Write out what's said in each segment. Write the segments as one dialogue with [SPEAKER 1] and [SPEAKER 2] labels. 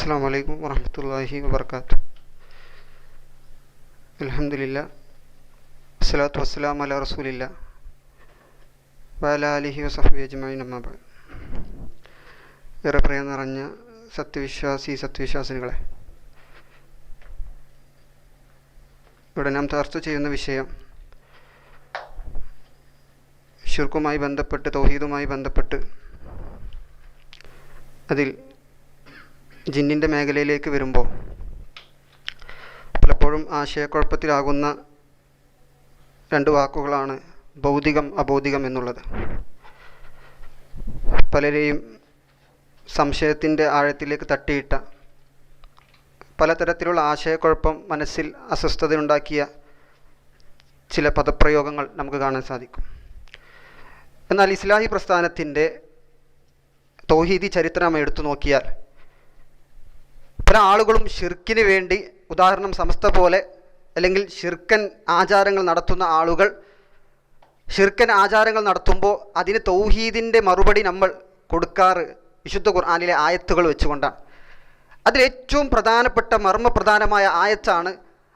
[SPEAKER 1] അസ്സാം വലൈക്കും വറഹമത്തല്ലാഹി വാബർക്കാത്തു. അലഹമില്ല അസ്സലാത്തു വസ്സലാം അല റസൂലില്ല വാല അലിഹി വസഹബി അജ്മായി നമ്മ ഏറെ പ്രിയം നിറഞ്ഞ സത്യവിശ്വാസി സത്യവിശ്വാസിനികളെ ഇവിടെ നാം ചർച്ച ചെയ്യുന്ന വിഷയം ഷുർക്കുമായി ബന്ധപ്പെട്ട് തൗഹീദുമായി ബന്ധപ്പെട്ട് അതിൽ ജിന്നിന്റെ മേഖലയിലേക്ക് വരുമ്പോൾ പലപ്പോഴും ആശയക്കുഴപ്പത്തിലാകുന്ന രണ്ട് വാക്കുകളാണ് ഭൗതികം അബൗതികം എന്നുള്ളത്. പലരെയും സംശയത്തിന്റെ ആഴത്തിലേക്ക് തട്ടിയിട്ട പലതരത്തിലുള്ള ആശയക്കുഴപ്പം മനസ്സിൽ അസ്വസ്ഥതയുണ്ടാക്കിയ ചില പദപ്രയോഗങ്ങൾ നമുക്ക് കാണാൻ സാധിക്കും. എന്നാൽ ഇസ്ലാഹി പ്രസ്ഥാനത്തിന്റെ തൗഹീദി ചരിത്രം എടുത്തു നോക്കിയാൽ പല ആളുകളും ഷിർക്കിന് വേണ്ടി ഉദാഹരണം സമസ്ത പോലെ അല്ലെങ്കിൽ ഷിർക്കൻ ആചാരങ്ങൾ നടത്തുന്ന ആളുകൾ ഷിർക്കൻ ആചാരങ്ങൾ നടത്തുമ്പോൾ അതിന് തൗഹീദിന്റെ മറുപടി നമ്മൾ കൊടുക്കാറ് വിശുദ്ധ ഖുർആാനിലെ ആയത്തുകൾ വെച്ചുകൊണ്ടാണ്. അതിലേറ്റവും പ്രധാനപ്പെട്ട മർമ്മപ്രധാനമായ ആയത്താണ്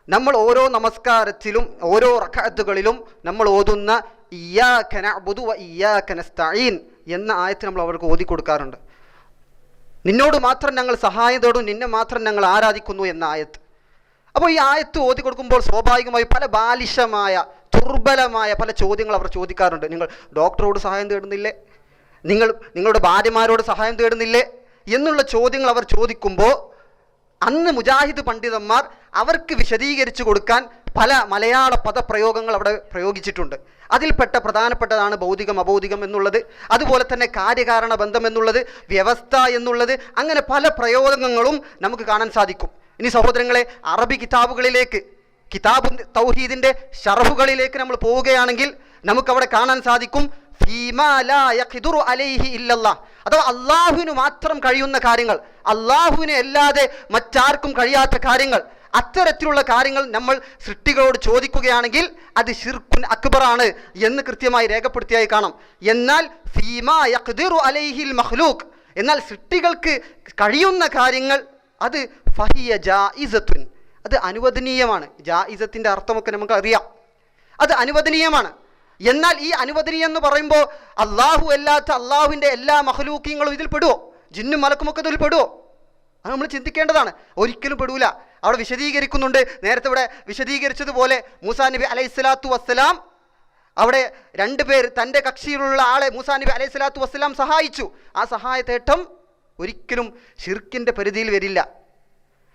[SPEAKER 1] നമ്മൾ ഓരോ നമസ്കാരത്തിലും ഓരോ റക്കാത്തുകളിലും നമ്മൾ ഓതുന്ന ഇയാ ഖന ബുധു ഇയ്യാഖനസ്തീൻ എന്ന ആയത്ത് നമ്മൾ അവർക്ക് ഓതി കൊടുക്കാറുണ്ട് നിന്നോട് മാത്രം ഞങ്ങൾ സഹായത്തോടും നിന്നെ മാത്രം ഞങ്ങൾ ആരാധിക്കുന്നു എന്ന ആയത്ത്. അപ്പോൾ ഈ ആയത്ത് ഓതി കൊടുക്കുമ്പോൾ സ്വാഭാവികമായി പല ബാലിശമായ ദുർബലമായ പല ചോദ്യങ്ങൾ അവർ ചോദിക്കാറുണ്ട്. നിങ്ങൾ ഡോക്ടറോട് സഹായം തേടുന്നില്ലേ? നിങ്ങൾ നിങ്ങളുടെ ഭാര്യമാരോട് സഹായം തേടുന്നില്ലേ? എന്നുള്ള ചോദ്യങ്ങൾ അവർ ചോദിക്കുമ്പോൾ അന്ന് മുജാഹിദ് പണ്ഡിതന്മാർ അവർക്ക് വിശദീകരിച്ചു കൊടുക്കാൻ പല മലയാള പദപ്രയോഗങ്ങൾ അവിടെ പ്രയോഗിച്ചിട്ടുണ്ട്. അതിൽപ്പെട്ട പ്രധാനപ്പെട്ടതാണ് ഭൗതികം അഭൗതികം എന്നുള്ളത്. അതുപോലെ തന്നെ കാര്യകാരണ ബന്ധം എന്നുള്ളത് വ്യവസ്ഥ എന്നുള്ളത്. അങ്ങനെ പല പ്രയോഗങ്ങളും നമുക്ക് കാണാൻ സാധിക്കും. ഇനി സഹോദരങ്ങളെ അറബി കിതാബുകളിലേക്ക് കിതാബ് തൗഹീദിന്റെ ഷറഫുകളിലേക്ക് നമ്മൾ പോവുകയാണെങ്കിൽ നമുക്കവിടെ കാണാൻ സാധിക്കും അഥവാ അള്ളാഹുവിന് മാത്രം കഴിയുന്ന കാര്യങ്ങൾ അള്ളാഹുവിനെ അല്ലാതെ മറ്റാർക്കും കഴിയാത്ത കാര്യങ്ങൾ അത്തരത്തിലുള്ള കാര്യങ്ങൾ നമ്മൾ സൃഷ്ടികളോട് ചോദിക്കുകയാണെങ്കിൽ അത് ഷിർഖുൻ അക്ബറാണ് എന്ന് കൃത്യമായി രേഖപ്പെടുത്തിയായി കാണാം. എന്നാൽ ഫീമാ യഖ്ദിറു അലൈഹിൽ മഖ്ലൂഖ് എന്നാൽ സൃഷ്ടികൾക്ക് കഴിയുന്ന കാര്യങ്ങൾ അത് ഫഹിയ ജായിസത്തുൻ അത് അനുവദനീയമാണ്. ജായിസത്തിന്റെ അർത്ഥമൊക്കെ നമുക്ക് അറിയാം. അത് അനുവദനീയമാണ്. എന്നാൽ ഈ അനുവദനീയം എന്ന് പറയുമ്പോൾ അള്ളാഹു അല്ലാത്ത അള്ളാഹുവിന്റെ എല്ലാ മഹലൂക്കിങ്ങളും ഇതിൽ പെടുവോ? ജിന്നും മലക്കുമൊക്കെ ഇതിൽ പെടുവോ? അത് നമ്മൾ ചിന്തിക്കേണ്ടതാണ്. ഒരിക്കലും പെടൂല. അവിടെ വിശദീകരിക്കുന്നുണ്ട്. നേരത്തെ ഇവിടെ വിശദീകരിച്ചതുപോലെ മൂസാ നബി അലൈഹി സ്വലാത്തു വസ്സലാം അവിടെ രണ്ട് പേർ തന്റെ കക്ഷിയിലുള്ള ആളെ മൂസാ നബി അലൈഹി സ്വലാത്തു വസ്സലാം സഹായിച്ചു. ആ സഹായത്തേട്ടം ഒരിക്കലും ഷിർക്കിന്റെ പരിധിയിൽ വരില്ല.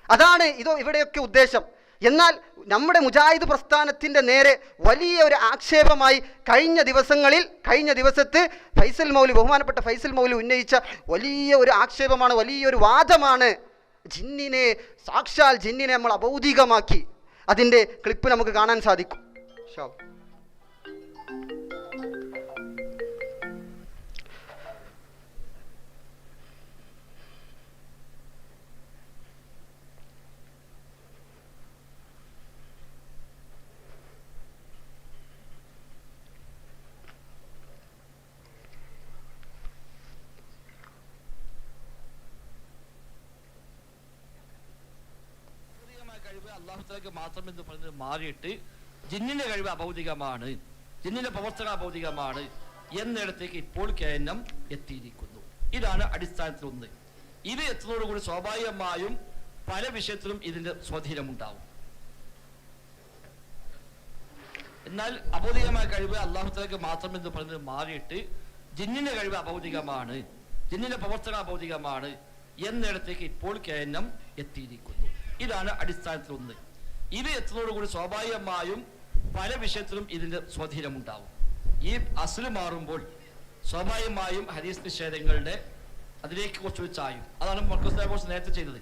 [SPEAKER 1] അതാണ് ഇതോ ഇവിടെയൊക്കെ ഉദ്ദേശം. എന്നാൽ നമ്മുടെ മുജാഹിദ് പ്രസ്ഥാനത്തിന്റെ നേരെ വലിയ ഒരു ആക്ഷേപമായി കഴിഞ്ഞ ദിവസങ്ങളിൽ കഴിഞ്ഞ ദിവസത്ത് ഫൈസൽ മൗലി ബഹുമാനപ്പെട്ട ഫൈസൽ മൗലി ഉന്നയിച്ച വലിയ ഒരു ആക്ഷേപമാണ് വലിയൊരു വാദമാണ് ജിന്നിനെ സാക്ഷാൽ ജിന്നിനെ നമ്മൾ അഭൗതികമാക്കി. അതിന്റെ ക്ലിപ്പ് നമുക്ക് കാണാൻ സാധിക്കും. ഷാ
[SPEAKER 2] കഴിവ് മാത്രം എന്ന് പറഞ്ഞത് മാറിയിട്ട് ജിന്നിന്റെ കഴിവ് അഭൗതികമാണ് ജിന്നിന്റെ പ്രവർത്തന അഭൗതികമാണ് എന്നിടത്തേക്ക് ഇപ്പോൾ കേനം എത്തിയിരിക്കുന്നു. ഇതാണ് അടിസ്ഥാനത്തിൽ ഒന്ന് ഇത് എത്തുന്നതോടുകൂടി സ്വാഭാവികമായും പല വിഷയത്തിലും ഇതിന്റെ സ്വാധീനമുണ്ടാവും. എന്നാൽ അഭൗതികമായ കഴിവ് അള്ളാഹുത്തേക്ക് മാത്രം എന്ന് പറഞ്ഞത് മാറിയിട്ട് ജിന്നിന്റെ കഴിവ് അഭൗതികമാണ് ജിന്നിന്റെ പ്രവർത്തന അഭൗതികമാണ് എന്നിടത്തേക്ക് ഇപ്പോൾ കേനം എത്തിയിരിക്കുന്നു. ഇതാണ് അടിസ്ഥാനത്തിൽ ഒന്ന് ഇത് എത്തുന്നതോടുകൂടി സ്വാഭാവികമായും പല വിഷയത്തിലും ഇതിന്റെ സ്വാധീനമുണ്ടാവും. ഈ അസുൽ മാറുമ്പോൾ സ്വാഭാവികമായും ഹരീസ് നിഷേധങ്ങളുടെ അതിലേക്ക് കുറച്ച് ചായും. അതാണ് മർക്കസ് കുറച്ച് നേരത്തെ ചെയ്തത്.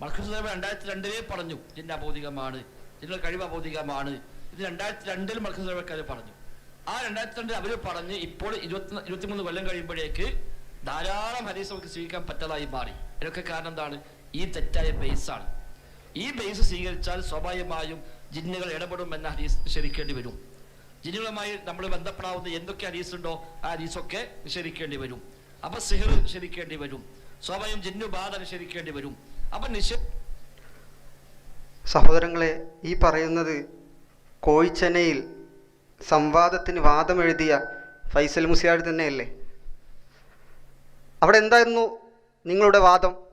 [SPEAKER 2] മർക്കസ് രണ്ടായിരത്തി രണ്ടിലേ പറഞ്ഞു ജിന്ന അബോധികമാണ് ജിന്ന കഴിവ് അബോധികമാണ്. ഇത് രണ്ടായിരത്തി രണ്ടിൽ മർക്കസ് സാഹിബ് പറഞ്ഞു. ആ രണ്ടായിരത്തി രണ്ടിൽ അവർ പറഞ്ഞ് ഇപ്പോൾ ഇരുപത്തി ഇരുപത്തിമൂന്ന് കൊല്ലം കഴിയുമ്പോഴേക്ക് ധാരാളം ഹരീസ് നമുക്ക് സ്വീകരിക്കാൻ പറ്റാതായി മാറി. ഇതിനൊക്കെ കാരണം എന്താണ്? ഈ തെറ്റായ ബേസാണ് ഈ ബേസ് സ്വീകരിച്ചാൽ സ്വാഭാവികമായും ജിന്നുകൾ ഇടപെടും എന്ന ഹരീസ് നിഷേധിക്കേണ്ടി വരും. ജിന്നുകളുമായി നമ്മൾ ബന്ധപ്പെടാവുന്ന എന്തൊക്കെ ഹരീസ് ഉണ്ടോ ആ ഹരീസൊക്കെ നിഷേധിക്കേണ്ടി വരും. അപ്പൊ സിഹർ നിഷേധിക്കേണ്ടി വരും. സ്വാഭാവികം ജിന്നു ബാധ നിഷേധിക്കേണ്ടി വരും. അപ്പൊ നിഷേ
[SPEAKER 1] സഹോദരങ്ങളെ ഈ പറയുന്നത് കോഴിച്ചനയിൽ സംവാദത്തിന് വാദമെഴുതിയ ഫൈസൽ മുസിയാഴ് തന്നെയല്ലേ? അവിടെ എന്തായിരുന്നു നിങ്ങളുടെ വാദം?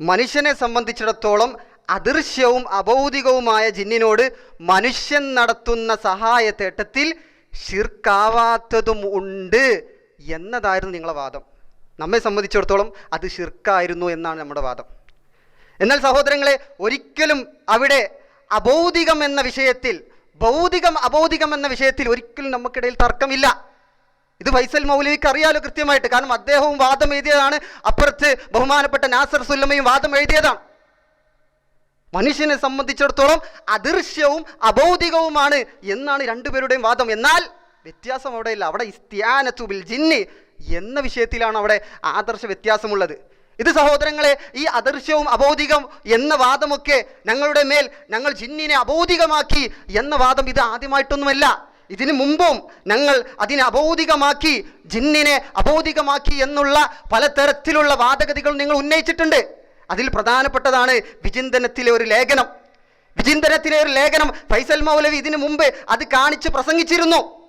[SPEAKER 1] മനുഷ്യനെ സംബന്ധിച്ചിടത്തോളം അദൃശ്യവും അഭൗതികവുമായ ജിന്നിനോട് മനുഷ്യൻ നടത്തുന്ന സഹായത്തേട്ടത്തിൽ ഷിർക്കാവാത്തതും ഉണ്ട് എന്നതായിരുന്നു നിങ്ങളെ വാദം. നമ്മെ സംബന്ധിച്ചിടത്തോളം അത് ഷിർക്കായിരുന്നു എന്നാണ് നമ്മുടെ വാദം. എന്നാൽ സഹോദരങ്ങളെ ഒരിക്കലും അവിടെ അബൗദികം എന്ന വിഷയത്തിൽ ഭൗതികം അബൗദികം എന്ന വിഷയത്തിൽ ഒരിക്കലും നമുക്കിടയിൽ തർക്കമില്ല. ഇത് ഫൈസൽ മൗലവിക്ക് അറിയാലോ കൃത്യമായിട്ട്. കാരണം അദ്ദേഹവും വാദം എഴുതിയതാണ്. അപ്പുറത്ത് ബഹുമാനപ്പെട്ട നാസർ സുല്ലമയും വാദം എഴുതിയതാണ്. മനുഷ്യനെ സംബന്ധിച്ചിടത്തോളം അദൃശ്യവും അബൗദികവുമാണ് എന്നാണ് രണ്ടുപേരുടെയും വാദം. എന്നാൽ വ്യത്യാസം ഇല്ല അവിടെ ഇസ്ത്യാനത്തു ബിൽ ജിന്നി എന്ന വിഷയത്തിലാണ് അവിടെ ആദർശ വ്യത്യാസമുള്ളത്. ഇത് സഹോദരങ്ങളെ ഈ അദൃശ്യവും അബൗദികം എന്ന വാദമൊക്കെ ഞങ്ങളുടെ മേൽ ഞങ്ങൾ ജിന്നിനെ അബൗദികമാക്കി എന്ന വാദം ഇത് ആദ്യമായിട്ടൊന്നുമല്ല. ഇതിനു മുമ്പും ഞങ്ങൾ അതിനെ അബൗദികമാക്കി ജിന്നിനെ അബൗദികമാക്കി എന്നുള്ള പലതരത്തിലുള്ള വാദഗതികൾ നിങ്ങൾ ഉന്നയിച്ചിട്ടുണ്ട്. അതിൽ പ്രധാനപ്പെട്ടതാണ് വിചിന്തനത്തിലെ ഒരു ലേഖനം. വിചിന്തനത്തിലെ ഒരു ലേഖനം ഫൈസൽ മൗലവി ഇതിനു മുമ്പ് അത് കാണിച്ച് പ്രസംഗിച്ചിരുന്നു.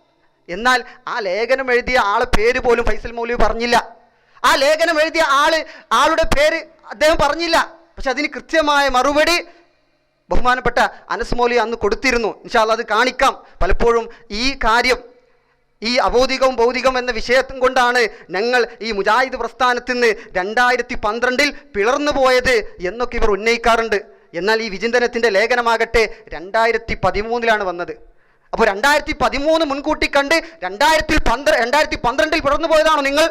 [SPEAKER 1] എന്നാൽ ആ ലേഖനം എഴുതിയ ആളെ പേര് പോലും ഫൈസൽ മൗലവി പറഞ്ഞില്ല. ആ ലേഖനം എഴുതിയ ആൾ ആളുടെ പേര് അദ്ദേഹം പറഞ്ഞില്ല. പക്ഷെ അതിന് കൃത്യമായ മറുപടി ബഹുമാനപ്പെട്ട അനസ് മോലി അന്ന് കൊടുത്തിരുന്നു. ഇൻഷാല്ല അത് കാണിക്കാം. പലപ്പോഴും ഈ കാര്യം ഈ അബൗദികവും ഭൗതികം എന്ന വിഷയത്തും കൊണ്ടാണ് ഞങ്ങൾ ഈ മുജാഹിദ് പ്രസ്ഥാനത്തിൽ നിന്ന് രണ്ടായിരത്തി പന്ത്രണ്ടിൽ പിളർന്നു പോയത് എന്നൊക്കെ ഇവർ ഉന്നയിക്കാറുണ്ട്. എന്നാൽ ഈ വിചിന്തനത്തിന്റെ ലേഖനമാകട്ടെ രണ്ടായിരത്തി പതിമൂന്നിലാണ് വന്നത്. അപ്പോൾ രണ്ടായിരത്തി പതിമൂന്ന് മുൻകൂട്ടി കണ്ട് രണ്ടായിരത്തി പന്ത്ര രണ്ടായിരത്തി പന്ത്രണ്ടിൽ പിളർന്നു പോയതാണോ നിങ്ങൾ?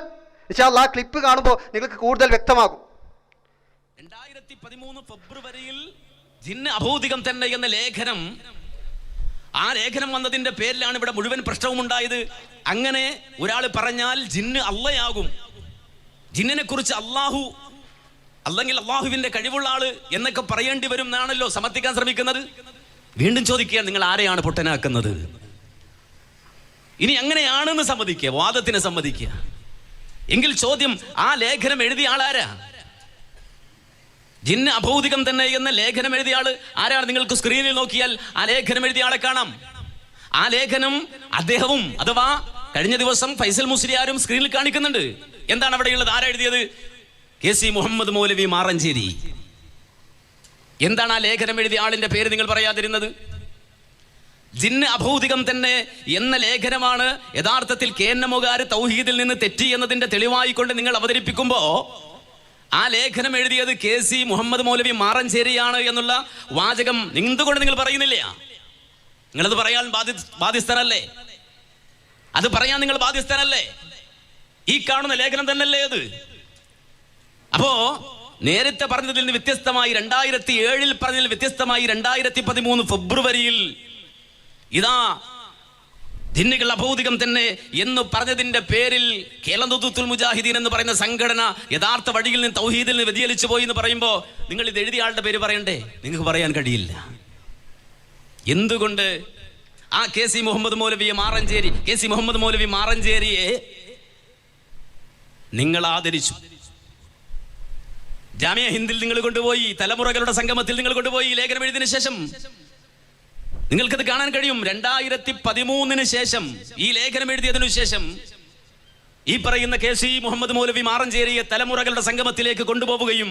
[SPEAKER 1] ഇൻഷാല്ല ആ ക്ലിപ്പ് കാണുമ്പോൾ നിങ്ങൾക്ക് കൂടുതൽ വ്യക്തമാകും.
[SPEAKER 3] രണ്ടായിരത്തി പതിമൂന്ന് ഫെബ്രുവരിയിൽ ജിന്ന് അഭൗതികം തന്നെ എന്ന ലേഖനം. ആ ലേഖനം വന്നതിന്റെ പേരിലാണ് ഇവിടെ മുഴുവൻ പ്രശ്നവും ഉണ്ടായത് അങ്ങനെ ഒരാൾ പറഞ്ഞാൽ ജിന്ന് അള്ളയാകും. ജിന്നിനെ കുറിച്ച് അള്ളാഹു അല്ലെങ്കിൽ അള്ളാഹുവിന്റെ കഴിവുള്ള ആൾ എന്നൊക്കെ പറയേണ്ടി വരും എന്നാണല്ലോ സമർത്ഥിക്കാൻ ശ്രമിക്കുന്നത്. വീണ്ടും ചോദിക്കുക നിങ്ങൾ ആരെയാണ് പൊട്ടനാക്കുന്നത്? ഇനി അങ്ങനെയാണെന്ന് സമ്മതിക്കുക വാദത്തിന് സമ്മതിക്കുക. എങ്കിൽ ചോദ്യം ആ ലേഖനം എഴുതിയ ആളാരാ? ജിന്ന് അഭൗതികം തന്നെ എന്ന ലേഖനം എഴുതിയ ആൾ ആരാണ് നിങ്ങൾക്ക് സ്ക്രീനിൽ നോക്കിയാൽ? ആ ലേഖനം എഴുതിയ ആളെ കാണാം. ആ ലേഖനം അദ്ദേഹവും അഥവാ കഴിഞ്ഞ ദിവസം ഫൈസൽ മുസ്ലിയാരും സ്ക്രീനിൽ കാണിക്കുന്നുണ്ട്. എന്താണ് അവിടെയുള്ളത്? ആരാ എഴുതിയത്? K C Muhammad Maulavi Maranchery. എന്താണ് ആ ലേഖനം എഴുതിയ ആളിന്റെ പേര് നിങ്ങൾ പറയാതിരുന്നത്? ജിന്ന് അഭൗതികം തന്നെ എന്ന ലേഖനമാണ് യഥാർത്ഥത്തിൽ കേന്നമുകാർ തൗഹീദിൽ നിന്ന് തെറ്റി എന്നതിന്റെ തെളിവായിക്കൊണ്ട് നിങ്ങൾ അവതരിപ്പിക്കുമ്പോ ആ ലേഖനം എഴുതിയത് കെ സി മുഹമ്മദ് മൗലവി മാറഞ്ചേരിയാണ് എന്നുള്ള വാചകം എന്തുകൊണ്ട് നിങ്ങൾ പറയുന്നില്ല. നിങ്ങളത് പറയാൻ ബാധി ബാധ്യസ്ഥനല്ലേ? അത് പറയാൻ നിങ്ങൾ ബാധ്യസ്ഥനല്ലേ? ഈ കാണുന്ന ലേഖനം തന്നെയല്ലേ അത്? അപ്പോ നേരത്തെ പറഞ്ഞതിൽ നിന്ന് വ്യത്യസ്തമായി രണ്ടായിരത്തി ഏഴിൽ പറഞ്ഞതിൽ വ്യത്യസ്തമായി രണ്ടായിരത്തി പതിമൂന്ന് ഫെബ്രുവരിയിൽ ഇതാ ജിന്നുകൾ അഭൗതികം തന്നെ എന്ന് പറഞ്ഞതിന്റെ പേരിൽ കേരളത്തുൽ മുജാഹിദീൻ എന്ന് പറയുന്ന സംഘടന യഥാർത്ഥ വഴിയിൽ നിന്ന് തൗഹീദിൽ നിന്ന് വ്യതിചലിച്ചു പോയി എന്ന് പറയുമ്പോൾ നിങ്ങൾ ഇത് എഴുതിയ ആളുടെ പേര് പറയണ്ടേ? നിങ്ങൾക്ക് പറയാൻ കഴിയില്ല. എന്തുകൊണ്ട് ആ കെ സി മുഹമ്മദ് മൗലവിയെ മാറഞ്ചേരി കെ സി മുഹമ്മദ് മൗലവി മാറഞ്ചേരിയെ നിങ്ങൾ ആദരിച്ചു. ജാമ്യ ഹിന്ദിൽ നിങ്ങൾ കൊണ്ടുപോയി തലമുറകളുടെ സംഗമത്തിൽ നിങ്ങൾ കൊണ്ടുപോയി ലേഖനം എഴുതിയതിനു ശേഷം നിങ്ങൾക്കത് കാണാൻ കഴിയും. രണ്ടായിരത്തി പതിമൂന്നിന് ശേഷം ഈ ലേഖനം എഴുതിയതിനു ശേഷം ഈ പറയുന്ന കെ സി മുഹമ്മദ് മൗലവി മാറഞ്ചേരിയെ തലമുറകളുടെ സംഗമത്തിലേക്ക് കൊണ്ടുപോവുകയും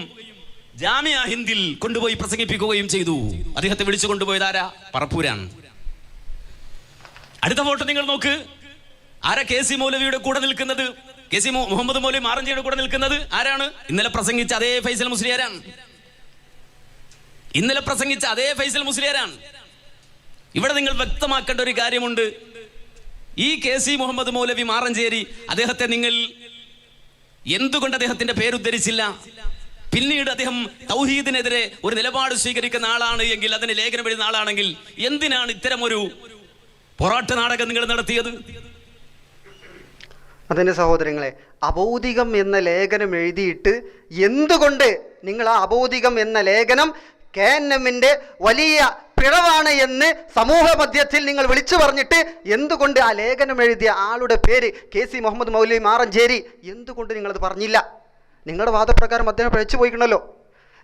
[SPEAKER 3] ജാമ്യ ഹിന്ദിൽ കൊണ്ടുപോയി പ്രസംഗിപ്പിക്കുകയും ചെയ്തു. അദ്ദേഹത്തെ വിളിച്ചു കൊണ്ടുപോയത് ആരാ? പറപ്പൂരാൻ അടുത്ത ഫോട്ടോ നിങ്ങൾ നോക്ക്. ആരാ കെ സി മൗലവിയുടെ കൂടെ നിൽക്കുന്നത്? കെ സി മുഹമ്മദ് മൗലവി മാറഞ്ചേരിയുടെ കൂടെ നിൽക്കുന്നത് ആരാണ്? ഇന്നലെ പ്രസംഗിച്ച അതേ ഫൈസൽ മുസ്ലിയാരാണ്. ഇന്നലെ പ്രസംഗിച്ച അതേ ഫൈസൽ മുസ്ലിയാരാണ്. ഇവിടെ നിങ്ങൾ വ്യക്തമാക്കേണ്ട ഒരു കാര്യമുണ്ട്. ഈ കെ സി മുഹമ്മദ് മൗലവി മാറഞ്ചേരി അദ്ദേഹത്തെ നിങ്ങൾ എന്തുകൊണ്ട് അദ്ദേഹത്തിന്റെ പേരുദ്ധരിച്ചില്ല പിന്നീട് അദ്ദേഹം തൗഹീദിനെതിരെ ഒരു നിലപാട് സ്വീകരിക്കുന്ന ആളാണ് എങ്കിൽ അതിന് ലേഖനം എഴുതുന്ന ആളാണെങ്കിൽ എന്തിനാണ് ഇത്തരം ഒരു പൊറാട്ട നാടകം നിങ്ങൾ നടത്തിയത്?
[SPEAKER 1] അതിന്റെ സഹോദരങ്ങളെ അബൗദികം എന്ന ലേഖനം എഴുതിയിട്ട് എന്തുകൊണ്ട് നിങ്ങൾ ആ അബൗദികം എന്ന ലേഖനം കെ എൻ എമ്മിന്റെ വലിയ പിഴവാണ് എന്ന് സമൂഹ മധ്യത്തിൽ നിങ്ങൾ വിളിച്ചു പറഞ്ഞിട്ട് എന്തുകൊണ്ട് ആ ലേഖനം എഴുതിയ ആളുടെ പേര് കെ സി മുഹമ്മദ് മൗലി മാറഞ്ചേരി എന്തുകൊണ്ട് നിങ്ങളത് പറഞ്ഞില്ല? നിങ്ങളുടെ വാദപ്രകാരം അദ്ദേഹം പിഴച്ചു പോയിക്കണല്ലോ.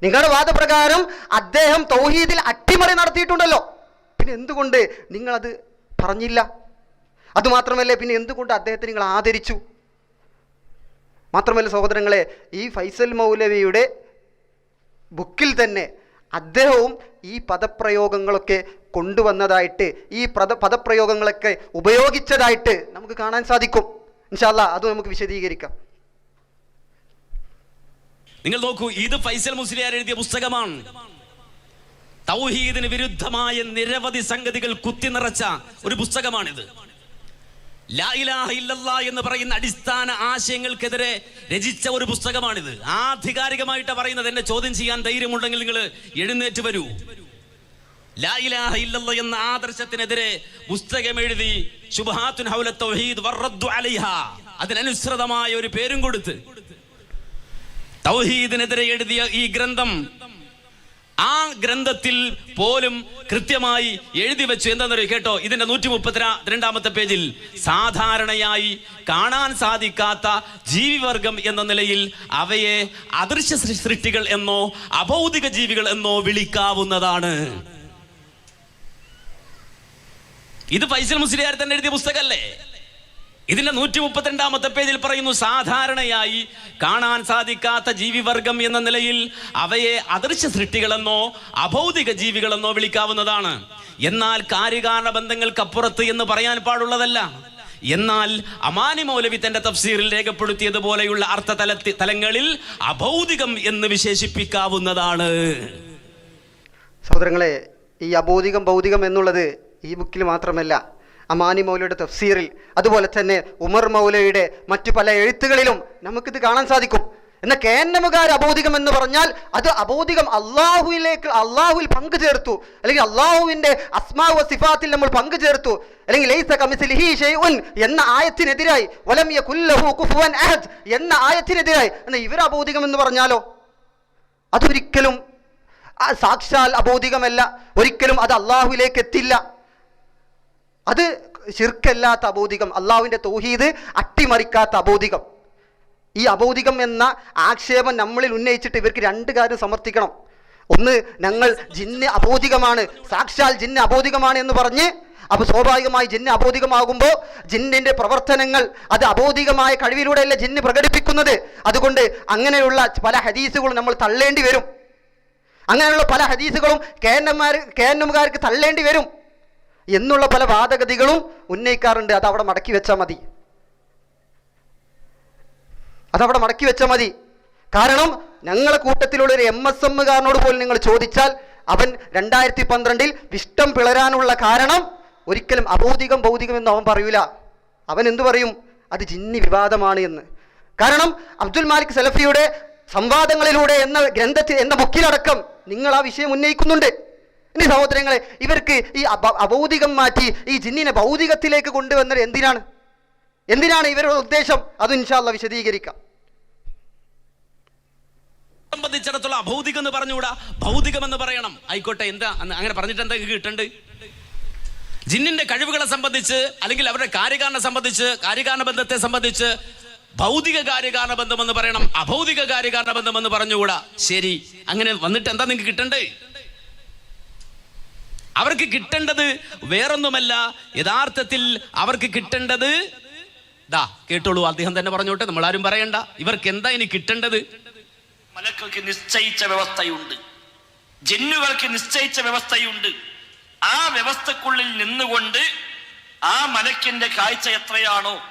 [SPEAKER 1] നിങ്ങളുടെ വാദപ്രകാരം അദ്ദേഹം തൗഹീദിൽ അട്ടിമറി നടത്തിയിട്ടുണ്ടല്ലോ. പിന്നെ എന്തുകൊണ്ട് നിങ്ങളത് പറഞ്ഞില്ല? അതുമാത്രമല്ല പിന്നെ എന്തുകൊണ്ട് അദ്ദേഹത്തെ നിങ്ങൾ ആദരിച്ചു? മാത്രമല്ല സഹോദരങ്ങളെ ഈ ഫൈസൽ മൗലവിയുടെ ബുക്കിൽ തന്നെ അദ്ദേഹവും ഈ പദപ്രയോഗങ്ങളൊക്കെ കൊണ്ടുവന്നതായിട്ട് ഈ പദ പദപ്രയോഗങ്ങളൊക്കെ ഉപയോഗിച്ചതായിട്ട് നമുക്ക് കാണാൻ സാധിക്കും. ഇൻഷാല്ല അത് നമുക്ക് വിശദീകരിക്കാം.
[SPEAKER 3] നിങ്ങൾ നോക്കൂ ഇത് ഫൈസൽ മുസ്ലിയാർ എഴുതിയ പുസ്തകമാണ്. തൗഹീദിന് വിരുദ്ധമായ നിരവധി സംഗതികൾ കുത്തി നിറച്ച ഒരു പുസ്തകമാണിത്. എന്ന് പറയുന്ന അടിസ്ഥാന ആശയങ്ങൾക്കെതിരെ രചിച്ച ഒരു പുസ്തകമാണിത്. ആധികാരികമായിട്ട് പറയുന്നത്. എന്നെ ചോദ്യം ചെയ്യാൻ ധൈര്യമുണ്ടെങ്കിൽ നിങ്ങൾ എഴുന്നേറ്റ് വരൂ. എന്ന ആദർശത്തിനെതിരെ പുസ്തകം എഴുതി ഹൗല തൗഹീദ് അതിനനുസൃതമായ ഒരു പേരും കൊടുത്ത് തൗഹീദിനെതിരെ എഴുതിയ ഈ ഗ്രന്ഥം ആ ഗ്രന്ഥത്തിൽ പോലും കൃത്യമായി എഴുതി വെച്ചു. എന്താണെന്നറിയോ കേട്ടോ? ഇതിന്റെ നൂറ്റി മുപ്പത്തി രണ്ടാമത്തെ പേജിൽ സാധാരണയായി കാണാൻ സാധിക്കാത്ത ജീവിവർഗം എന്ന നിലയിൽ അവയെ അദൃശ്യ സൃഷ്ടികൾ എന്നോ അഭൗതിക ജീവികൾ എന്നോ വിളിക്കാവുന്നതാണ്. ഇത് ഫൈസൽ മുസ്ലിയാർ തന്നെ എഴുതിയ പുസ്തകമല്ലേ? ഇതിന്റെ നൂറ്റി മുപ്പത്തിരണ്ടാമത്തെ പേജിൽ പറയുന്നു സാധാരണയായി കാണാൻ സാധിക്കാത്ത ജീവിവർഗം എന്ന നിലയിൽ അവയെ അദൃശ്യ സൃഷ്ടികളെന്നോ അഭൗതിക ജീവികളെന്നോ വിളിക്കാവുന്നതാണ്. എന്നാൽ കാര്യകാരണ ബന്ധങ്ങൾക്കപ്പുറത്ത് എന്ന് പറയാൻ പാടുള്ളതല്ല. എന്നാൽ അമാനി മൗലവി തന്റെ തഫ്സീറിൽ രേഖപ്പെടുത്തിയതുപോലെയുള്ള അർത്ഥ തലത്തി തലങ്ങളിൽ അഭൗതികം എന്ന് വിശേഷിപ്പിക്കാവുന്നതാണ്.
[SPEAKER 1] സഹോദരങ്ങളെ ഈ അഭൗതികം ഭൗതികം എന്നുള്ളത് ഈ ബുക്കിൽ മാത്രമല്ല അമാനി മൗലയുടെ തഫ്സീറിൽ അതുപോലെ തന്നെ ഉമർ മൗലയുടെ മറ്റു പല എഴുത്തുകളിലും നമുക്കിത് കാണാൻ സാധിക്കും. എന്നാൽ കേന്നമുകാർ അബോധികം എന്ന് പറഞ്ഞാൽ അത് അബോധികം അള്ളാഹുവിലേക്ക് അള്ളാഹുവിൽ പങ്കു ചേർത്തു അല്ലെങ്കിൽ അള്ളാഹുവിന്റെ അസ്മാവ് സിഫാത്തിൽ നമ്മൾ പങ്കു ചേർത്തു അല്ലെങ്കിൽ എന്ന ആയത്തിനെതിരായി എന്ന ആയത്തിനെതിരായി. എന്ന ഇവർ അബോധികം എന്ന് പറഞ്ഞാലോ? അതൊരിക്കലും സാക്ഷാൽ അബോധികമല്ല. ഒരിക്കലും അത് അള്ളാഹുവിലേക്ക് എത്തില്ല. അത് ശിർക്കല്ലാത്ത അബോധികം അള്ളാഹുവിന്റെ തൗഹീദ് അട്ടിമറിക്കാത്ത അബോധികം. ഈ അബോധികം എന്ന ആക്ഷേപം നമ്മളിൽ ഉന്നയിച്ചിട്ട് ഇവർക്ക് രണ്ട് കാര്യം സമർത്ഥിക്കണം. ഒന്ന് ഞങ്ങൾ ജിന്ന് അബോധികമാണ് സാക്ഷാൽ ജിന്ന് അബോധികമാണ് എന്ന് പറഞ്ഞ് അപ്പോൾ സ്വാഭാവികമായി ജിന്ന് അബോധികമാകുമ്പോൾ ജിന്നിന്റെ പ്രവർത്തനങ്ങൾ അത് അബോധികമായ കഴിവിലൂടെയല്ല ജിന്ന് പ്രകടിപ്പിക്കുന്നത്. അതുകൊണ്ട് അങ്ങനെയുള്ള പല ഹദീസുകളും നമ്മൾ തള്ളേണ്ടി വരും. അങ്ങനെയുള്ള പല ഹദീസുകളും കേന്നന്മാർ കേന്നമുകാർക്ക് തള്ളേണ്ടി വരും. എന്നുള്ള പല വാദഗതികളും ഉന്നയിക്കാറുണ്ട്. അത് അവിടെ മടക്കി വെച്ചാൽ മതി. അതവിടെ മടക്കി വെച്ചാൽ മതി. കാരണം ഞങ്ങളെ കൂട്ടത്തിലുള്ള ഒരു എം എസ് എമ്മുകാരനോട് പോലും നിങ്ങൾ ചോദിച്ചാൽ അവൻ രണ്ടായിരത്തി പന്ത്രണ്ടിൽ വിഷ്ടം പിളരാനുള്ള കാരണം ഒരിക്കലും അഭൗതികം ഭൗതികം എന്ന് അവൻ പറയൂല. അവൻ എന്തു പറയും? അത് ജിന്നി വിവാദമാണ് എന്ന്. കാരണം അബ്ദുൽ മാലിക് സലഫിയുടെ സംവാദങ്ങളിലൂടെ എന്ന ഗ്രന്ഥത്തിൽ എന്ന ബുക്കിലടക്കം നിങ്ങൾ ആ വിഷയം ഉന്നയിക്കുന്നുണ്ട്. ഇനി സഹോദരങ്ങളെ ഇവർക്ക് ഈ അഭ- അഭൗതികം മാറ്റി ഈ ജിന്നിനെ ഭൗതികത്തിലേക്ക് കൊണ്ടുവന്നത് എന്തിനാണ്? എന്തിനാണ് ഇവരുടെ ഉദ്ദേശം? അത് ഇൻഷാല്ല വിശദീകരിക്കാം.
[SPEAKER 3] സംബന്ധിച്ചിടത്തോളം അഭൗതികം എന്ന് പറഞ്ഞുകൂടാ? ഭൗതികം എന്ന് പറയണം. ആയിക്കോട്ടെ എന്താ? അങ്ങനെ പറഞ്ഞിട്ട് എന്താ കിട്ടണ്ട്? ജിന്നിന്റെ കഴിവുകളെ സംബന്ധിച്ച് അല്ലെങ്കിൽ അവരുടെ കാര്യകാരണ സംബന്ധിച്ച് കാര്യകാരണ ബന്ധത്തെ സംബന്ധിച്ച് ഭൗതിക കാര്യകാരണ ബന്ധം എന്ന് പറയണം. അഭൗതിക കാര്യകാരണ ബന്ധം എന്ന് പറഞ്ഞുകൂടാ? ശരി. അങ്ങനെ വന്നിട്ട് എന്താ നിങ്ങൾക്ക് കിട്ടണ്ടേ? അവർക്ക് കിട്ടേണ്ടത് വേറൊന്നുമല്ല. യഥാർത്ഥത്തിൽ അവർക്ക് കിട്ടേണ്ടത് ദാ കേട്ടോളൂ അദ്ദേഹം തന്നെ പറഞ്ഞോട്ടെ നമ്മളാരും പറയണ്ട. ഇവർക്ക് എന്താ ഇനി കിട്ടേണ്ടത്?
[SPEAKER 2] മലക്കൾക്ക് നിശ്ചയിച്ച വ്യവസ്ഥയുണ്ട്. ജിന്നുകൾക്ക് നിശ്ചയിച്ച വ്യവസ്ഥയുണ്ട്. ആ വ്യവസ്ഥക്കുള്ളിൽ നിന്നുകൊണ്ട് ആ മലക്കിന്റെ കാഴ്ച എത്രയാണോ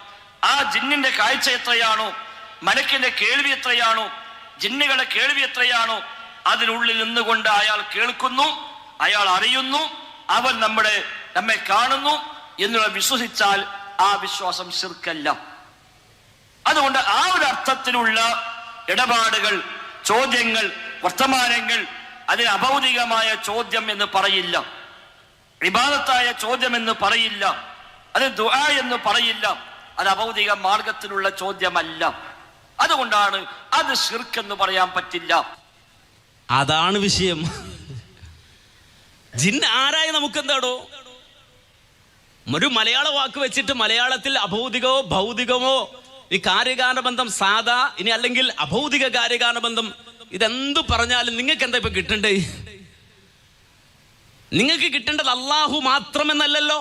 [SPEAKER 2] ആ ജിന്നിന്റെ കാഴ്ച എത്രയാണോ മലക്കിന്റെ കേൾവി എത്രയാണോ ജിന്നുകളുടെ കേൾവി എത്രയാണോ അതിനുള്ളിൽ നിന്നുകൊണ്ട് അയാൾ കേൾക്കുന്നു അയാൾ അറിയുന്നു അവൻ നമ്മുടെ നമ്മെ കാണുന്നു എന്നുള്ള വിശ്വസിച്ചാൽ ആ വിശ്വാസം ശിർക്കല്ല. അതുകൊണ്ട് ആ ഒരു അർത്ഥത്തിലുള്ള ഇടപാടുകൾ ചോദ്യങ്ങൾ വർത്തമാനങ്ങൾ അതിന് അഭൗതികമായ ചോദ്യം എന്ന് പറയില്ല. വിവാദത്തായ ചോദ്യം എന്ന് പറയില്ല. അത് ദുആ എന്ന് പറയില്ല. അത് അഭൗതിക മാർഗത്തിലുള്ള ചോദ്യമല്ല. അതുകൊണ്ടാണ് അത് ഷിർക്ക് എന്ന് പറയാൻ പറ്റില്ല.
[SPEAKER 3] അതാണ് വിഷയം. ജിൻ ആരായ നമുക്ക് എന്താടോ ഒരു മലയാള വാക്ക് വെച്ചിട്ട് മലയാളത്തിൽ അഭൗതികമോ ഭൗതികമോ ഈ കാര്യകാരണ ബന്ധം സാധാ ഇനി അല്ലെങ്കിൽ അഭൗതിക കാര്യകാരണ ബന്ധം ഇതെന്ത് പറഞ്ഞാലും നിങ്ങൾക്ക് എന്താ ഇപ്പൊ കിട്ടണ്ടേ? നിങ്ങൾക്ക് കിട്ടേണ്ടത് അള്ളാഹു മാത്രമെന്നല്ലല്ലോ.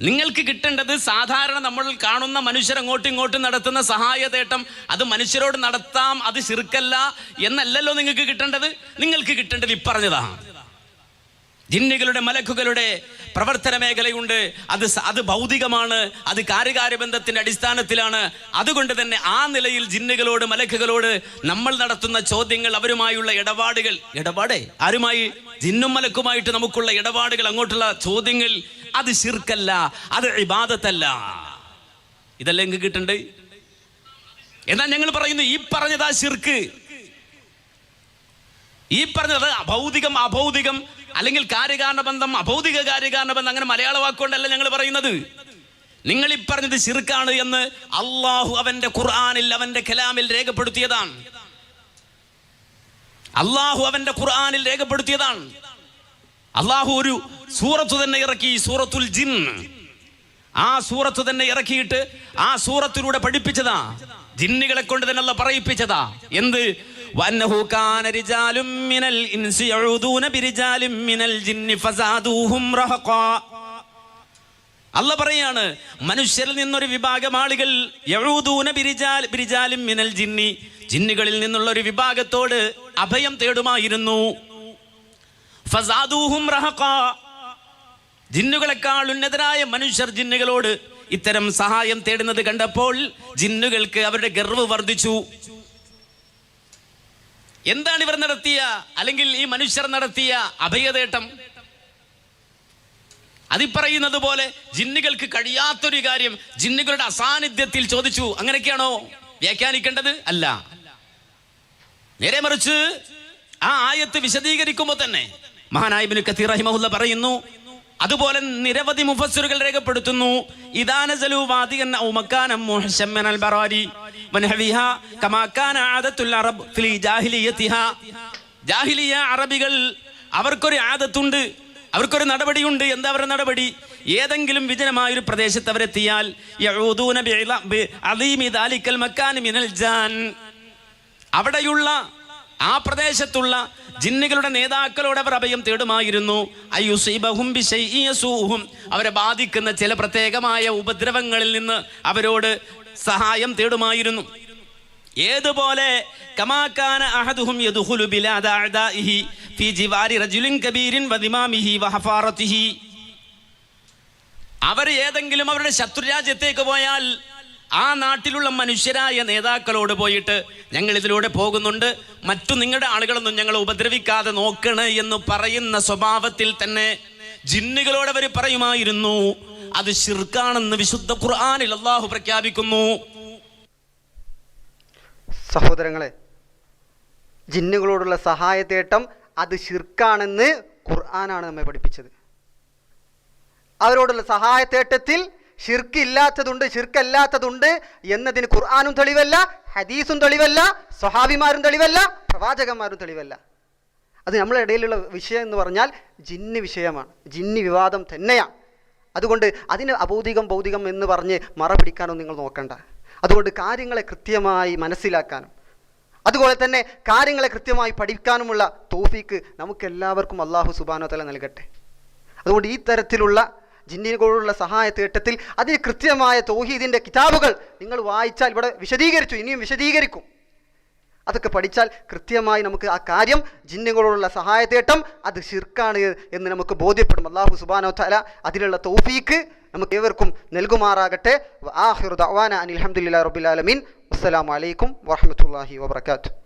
[SPEAKER 3] നിങ്ങൾക്ക് കിട്ടേണ്ടത് സാധാരണ നമ്മൾ കാണുന്ന മനുഷ്യർ അങ്ങോട്ടും ഇങ്ങോട്ടും നടത്തുന്ന സഹായതേട്ടം അത് മനുഷ്യരോട് നടത്താം അത് ശിർക്കല്ല എന്നല്ലല്ലോ നിങ്ങൾക്ക് കിട്ടേണ്ടത്. നിങ്ങൾക്ക് കിട്ടേണ്ടത് ഇപ്പറഞ്ഞതാ ജിന്നുകളുടെ മലക്കുകളുടെ പ്രവർത്തന മേഖലയുണ്ട്. അത് അത് ഭൗതികമാണ് അത് കാര്യകാര്യബന്ധത്തിന്റെ അടിസ്ഥാനത്തിലാണ്. അതുകൊണ്ട് തന്നെ ആ നിലയിൽ ജിന്നുകളോട് മലക്കുകളോട് നമ്മൾ നടത്തുന്ന ചോദ്യങ്ങൾ അവരുമായുള്ള ഇടപാടുകൾ ഇടപാടേ ആരുമായി? ജിന്നും മലക്കുമായിട്ട് നമുക്കുള്ള ഇടപാടുകൾ അങ്ങോട്ടുള്ള ചോദ്യങ്ങൾ അത് ശിർക്കല്ല അത് ഇബാദത്തല്ല. ഇതല്ലേ എങ്കിൽ കിട്ടണ്ടേ? എന്നാൽ ഞങ്ങൾ പറയുന്നു ഈ പറഞ്ഞതാ ശിർക്ക്. ഈ പറഞ്ഞത് ഭൗതികം അഭൗതികം അല്ലെങ്കിൽ കാര്യകാരണ ബന്ധം അഭൗതിക കാര്യകാരണ ബന്ധം അങ്ങനെ മലയാള വാക്കുകൊണ്ടല്ല ഞങ്ങൾ പറയുന്നത്. നിങ്ങൾ ഈ പറഞ്ഞത് ശിർക്കാണ് എന്ന് അള്ളാഹു അവന്റെ ഖുർആാനിൽ അവന്റെ കലാമിൽ രേഖപ്പെടുത്തിയതാണ്. അള്ളാഹു അവന്റെ ഖുർആാനിൽ രേഖപ്പെടുത്തിയതാണ്. അള്ളാഹു ഒരു സൂറത്ത് തന്നെ ഇറക്കി സൂറത്തുൽ ജിൻ. ആ സൂറത്ത് തന്നെ ഇറക്കിയിട്ട് ആ സൂറത്തിലൂടെ പഠിപ്പിച്ചതാ. ജിന്നുകളെ കൊണ്ട് തന്നെ അല്ല പറയിപ്പിച്ചതാ. എന്ത്? അല്ല പറയാണ് മനുഷ്യരിൽ നിന്നൊരു വിഭാഗം ആളുകൾ മിനൽ ജിന്നി ജിന്നുകളിൽ നിന്നുള്ള ഒരു വിഭാഗത്തോട് അഭയം തേടുമായിരുന്നു. ഫസാദൂഹും ജിന്നുകളെക്കാൾ ഉന്നതരായ മനുഷ്യർ ജിന്നുകളോട് ഇത്തരം സഹായം തേടുന്നത് കണ്ടപ്പോൾ ജിന്നുകൾക്ക് അവരുടെ ഗർവ് വർദ്ധിച്ചു. എന്താണ് ഇവർ നടത്തിയ? അല്ലെങ്കിൽ ഈ മനുഷ്യർ നടത്തിയ അഭയതേട്ടം? അതി പറയുന്നത് പോലെ ജിന്നുകൾക്ക് കഴിയാത്തൊരു കാര്യം ജിന്നുകളുടെ അസാന്നിധ്യത്തിൽ ചോദിച്ചു. അങ്ങനെയൊക്കെയാണോ വ്യാഖ്യാനിക്കേണ്ടത്? അല്ല. നേരെ മറിച്ച് ആ ആയത്ത് വിശദീകരിക്കുമ്പോൾ തന്നെ മഹാനായ ഇബ്നു കത്തീർ റഹിമഹുല്ല പറയുന്നു അതുപോലെ നിരവധി മുഫസ്സിറുകൾ രേഖപ്പെടുത്തുന്നു. ഇദാനസലു വാദികൻ അൽ ബറാരി. ജാഹിലിയ അറബികൾ അവർക്കൊരു ആദത്തുണ്ട് അവർക്കൊരു നടപടിയുണ്ട്. എന്താ അവരുടെ നടപടി? ഏതെങ്കിലും വിജനമായ ഒരു പ്രദേശത്ത് അവരെത്തിയാൽ അവിടെയുള്ള ആ പ്രദേശത്തുള്ള ജിന്നുകളുടെ നേതാക്കളോട് അവർ അഭയം തേടുമായിരുന്നു. അവരെ ബാധിക്കുന്ന ചില പ്രത്യേകമായ ഉപദ്രവങ്ങളിൽ നിന്ന് അവരോട് സഹായം തേടുമായിരുന്നു. ഏതുപോലെ കമാക്കാന ഫീ ജിവാരി റജുലിൻ കബീരിൻ വദിമാമിഹി അവർ ഏതെങ്കിലും അവരുടെ ശത്രുരാജ്യത്തേക്ക് പോയാൽ ആ നാട്ടിലുള്ള മനുഷ്യരായ നേതാക്കളോട് പോയിട്ട് ഞങ്ങൾ ഇതിലൂടെ പോകുന്നുണ്ട്. മറ്റു നിങ്ങളുടെ ആളുകളൊന്നും ഞങ്ങൾ ഉപദ്രവിക്കാതെ നോക്കണേ എന്ന് പറയുന്ന സ്വഭാവത്തിൽ തന്നെ ജിന്നുകളോട് അവർ പറയുമായിരുന്നു. അത് ശിർക്കാണെന്ന് വിശുദ്ധ ഖുർആാനിൽ അള്ളാഹു പ്രഖ്യാപിക്കുന്നു.
[SPEAKER 1] സഹോദരങ്ങളെ ജിന്നുകളോടുള്ള സഹായത്തേട്ടം അത് ശിർക്കാണെന്ന് ഖുർആനാണ് നമ്മെ പഠിപ്പിച്ചത്. അവരോടുള്ള സഹായത്തേട്ടത്തിൽ ഷിർക്ക് ഇല്ലാത്തതുണ്ട് ഷിർക്കല്ലാത്തതുണ്ട് എന്നതിന് ഖുർആാനും തെളിവല്ല ഹദീസും തെളിവല്ല സ്വഹാബിമാരും തെളിവല്ല പ്രവാചകന്മാരും തെളിവല്ല. അത് നമ്മളിടയിലുള്ള വിഷയം എന്ന് പറഞ്ഞാൽ ജിന്ന് വിഷയമാണ്. ജിന്നി വിവാദം തന്നെയാണ്. അതുകൊണ്ട് അതിന് അഭൗതികം ഭൗതികം എന്ന് പറഞ്ഞ് മറ പിടിക്കാനൊന്നും നിങ്ങൾ നോക്കണ്ട. അതുകൊണ്ട് കാര്യങ്ങളെ കൃത്യമായി മനസ്സിലാക്കാനും അതുപോലെ തന്നെ കാര്യങ്ങളെ കൃത്യമായി പഠിക്കാനുമുള്ള തോഫീക്ക് നമുക്ക് എല്ലാവർക്കും അള്ളാഹു സുബാനോ തല നൽകട്ടെ. അതുകൊണ്ട് ഈ തരത്തിലുള്ള ജിന്നിനോടുള്ള സഹായ തേട്ടത്തിൽ അതിന് കൃത്യമായ തോഹീദിന്റെ കിതാബുകൾ നിങ്ങൾ വായിച്ചാൽ ഇവിടെ വിശദീകരിച്ചു ഇനിയും വിശദീകരിക്കും. അതൊക്കെ പഠിച്ചാൽ കൃത്യമായി നമുക്ക് ആ കാര്യം ജിന്നുകളോടുള്ള സഹായത്തേട്ടം അത് ശിർക്കാണ് എന്ന് നമുക്ക് ബോധ്യപ്പെടും. അള്ളാഹു സുബാനോ തല അതിലുള്ള തോഫീക്ക് നമുക്ക് ഏവർക്കും നൽകുമാറാകട്ടെ. ആഹിർ ദഅവാന അനിൽ ആലമീൻ. അസ്സലാമു അലൈക്കും വറഹ്മത്തുള്ളാഹി വബറകാതുഹു.